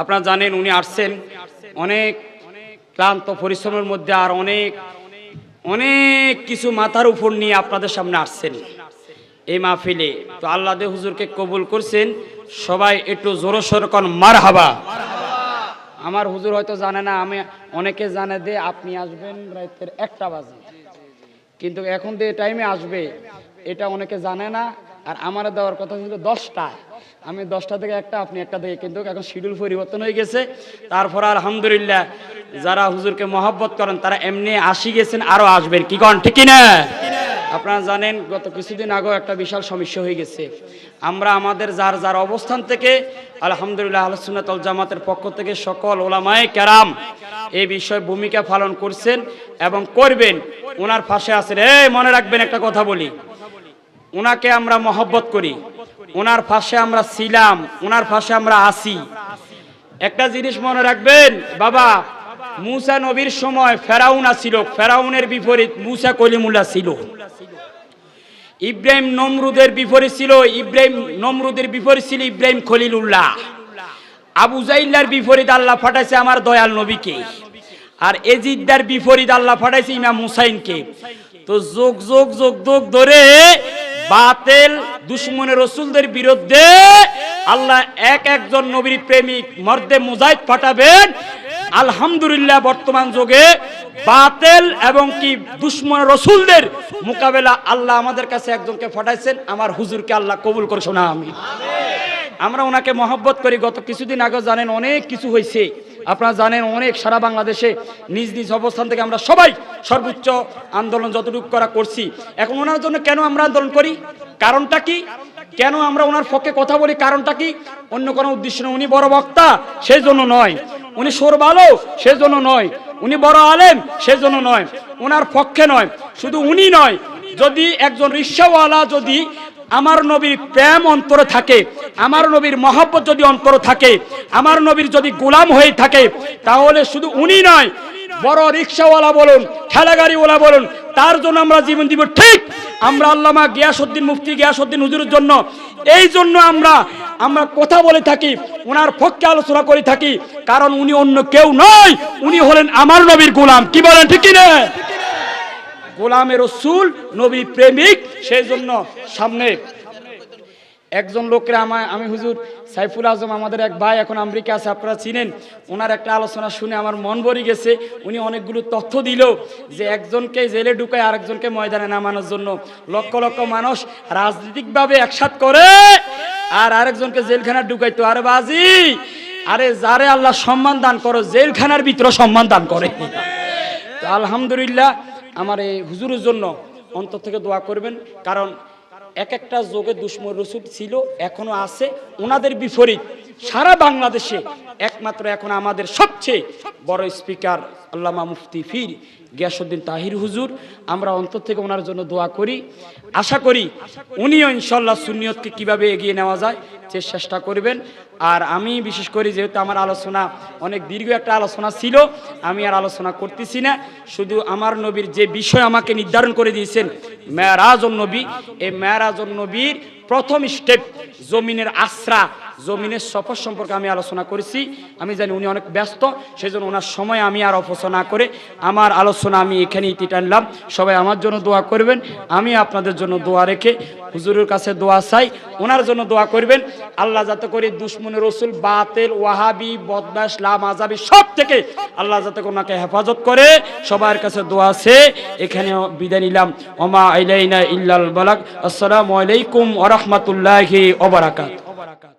আপনারা জানেন উনি আসছেন। অনেক ক্লান্ত পরিশ্রমের মধ্যে আর অনেক অনেক কিছু মাথার উপর নিয়ে আপনাদের সামনে আসছেন এই মাহফিলে। তো আল্লাহ দে হুজুরকে কবুল করছেন। সবাই একটু জোরো সরকন মার হাবা আমার হুজুর হয়তো জানে না, আমি অনেকে জানে যে আপনি আসবেন রাতের একটা বাজে। কিন্তু এখন যে টাইমে আসবে, এটা অনেকে জানে না। আর আমার দেওয়ার কথা ছিল দশটা আমি দশটা থেকে একটা, আপনি একটা থেকে, কিন্তু এখন শিডিউল পরিবর্তন হয়ে গেছে। তারপর আলহামদুলিল্লাহ, যারা হুজুরকে মহব্বত করেন, তারা এমনি আসি গেছেন, আরও আসবেন। কি কন, ঠিক না আপনারা জানেন, গত কিছুদিন আগেও একটা বিশাল সমস্যা হয়ে গেছে। আমরা আমাদের যার যার অবস্থান থেকে, আলহামদুলিল্লাহ আলসুন্নাতল জামাতের পক্ষ থেকে সকল ওলামায় ক্যারাম এই বিষয়ে ভূমিকা পালন করছেন এবং করবেন। ওনার পাশে আছেন। এই, মনে রাখবেন একটা কথা বলি। ওনাকে আমরা মহব্বত করি। ওনার পাশে আমরা ছিলাম, ওনার পাশে আমরা আসি একটা জিনিস মনে রাখবেন, বাবা, মুসা নবীর সময় ফেরাউন ছিল ফেরাউনের বিপরীত মুসা কলিমুল্লাহ ছিল। ইব্রাহিম নমরুদের বিপরীত ছিল, ইব্রাহিম নমরুদের বিপরীত ছিল ইব্রাহিম খলিলুল্লাহ। আবু জাইল্লার বিপরীত আল্লাহ ফাটাইছে আমার দয়াল নবীকে। আর এজিদ্দার বিপরীত আল্লাহ ফাটাইছে ইমাম হুসাইনকে। তো যোগ যোগ যোগ যোগ ধরে বাতেল দুশ্মনের রসুলদের বিরুদ্ধে আল্লাহ এক একজন নবীর প্রেমিক মর্দে মুজাহিদ পাঠাবেন। আলহামদুলিল্লাহ বর্তমান যুগে বাতেল এবং কি দুশ্মন রসুলদের মোকাবেলা আল্লাহ আমাদের কাছে একজনকে পাঠাইছেন। আমার হুজুরকে আল্লাহ কবুল করছ না আমি আমরা ওনাকে মহব্বত করি। গত কিছুদিন আগে জানেন অনেক কিছু হয়েছে। আপনারা জানেন অনেক সারা বাংলাদেশে নিজ নিজ অবস্থান থেকে আমরা সবাই সর্বোচ্চ আন্দোলন যতটুকু করা করছি। এখন ওনার জন্য কেন আমরা আন্দোলন করি? কারণটা কি? কেন আমরা ওনার পক্ষে কথা বলি? কারণটা কি? অন্য কোনো উদ্দেশ্য উনি বড় বক্তা সেই জন্য নয়। উনি সোর ভালো সেজন্য নয়। উনি বড় আলেম, সেজন্য নয়। ওনার পক্ষে নয়। শুধু উনি নয়। যদি একজন রিক্সাওয়ালা যদি আমার নবীর প্রেম অন্তরে থাকে, আমার নবীর মহব্বত যদি অন্তরে থাকে, আমার নবীর যদি গোলাম হয়ে থাকে, তাহলে শুধু উনি নয়, বড় রিক্সাওয়ালা বলুন, ঠেলাগাড়িওয়ালা বলুন তার জন্য আমরা জীবন দিব ঠিক। আমরা আল্লামা গিয়াসউদ্দিন মুফতি গিয়াসউদ্দিন হুজুরের জন্য এই জন্য আমরা আমরা কথা বলে থাকি ওনার পক্ষে আলোচনা করে থাকি, কারণ উনি অন্য কেউ নয়, উনি হলেন আমার নবীর গোলাম। কি বলেন, ঠিক না গোলামের রসুল, নবী প্রেমিক, সেই জন্য সামনে একজন লোকের আমায় আমি হুজুর সাইফুল আজম আমাদের এক ভাই এখন আমেরিকা আছে, আপনারা চিনেন। ওনার একটা আলোচনা শুনে আমার মন ভরে গেছে। উনি অনেকগুলো তথ্য দিল যে একজনকে জেলে ঢুকায় আরেকজনকে ময়দানে নামানোর জন্য। লক্ষ লক্ষ মানুষ রাজনৈতিকভাবে একসাথ করে আর আরেকজনকে জেলখানা ঢুকাইতো। আরে বাজি! আরে যারে আল্লাহ সম্মান দান করো, জেলখানার ভিতরে সম্মান দান করে। আলহামদুলিল্লাহ, আমার এই হুজুরের জন্য অন্তর থেকে দোয়া করবেন। কারণ এক একটা যোগে দুশ্মন রসুল ছিল এখনও আছে। ওনাদের বিপরীত। সারা বাংলাদেশে একমাত্র এখন আমাদের সবচেয়ে বড় স্পিকার আল্লামা মুফতি ফির গিয়াসুদ্দিন তাহির হুজুর। আমরা অন্তর থেকে ওনার জন্য দোয়া করি। আশা করি উনিও ইনশাল্লাহ সুনিয়তকে কীভাবে এগিয়ে নেওয়া যায় সে চেষ্টা করবেন। আর আমি বিশেষ করে যেহেতু আমার আলোচনা অনেক দীর্ঘ একটা আলোচনা ছিল, আমি আর আলোচনা করতেছি না। শুধু আমার নবীর যে বিষয় আমাকে নির্ধারণ করে দিয়েছেন মেয়ারাজ নবী, এই মেয়ারাজ নবীর প্রথম স্টেপ জমিনের আশ্রা জমিনের সফর সম্পর্কে আমি আলোচনা করেছি। আমি জানি উনি অনেক ব্যস্ত সেই জন্য ওনার সময় আমি আর অপচয় না করে আমার আলোচনা আমি এখানে ইতি টানলাম। সবাই আমার জন্য দোয়া করবেন, আমি আপনাদের জন্য দোয়া রেখে হুজুরের কাছে দোয়া চাই। ওনার জন্য দোয়া করবেন, আল্লাহ যাতে করে দুশ্মনের রসুল, বাতেল, ওয়াহাবি, বদমাস লাম আজাবি সব থেকে আল্লাহ যাতে ওনাকে হেফাজত করে। সবার কাছে দোয়া আছে এখানে বিদায় নিলাম। ওমা আইলাইনা ইল্লাল বালাক। আসসালামু আলাইকুম ওয়া রাহমাতুল্লাহি ওয়া বারাকাতুহু।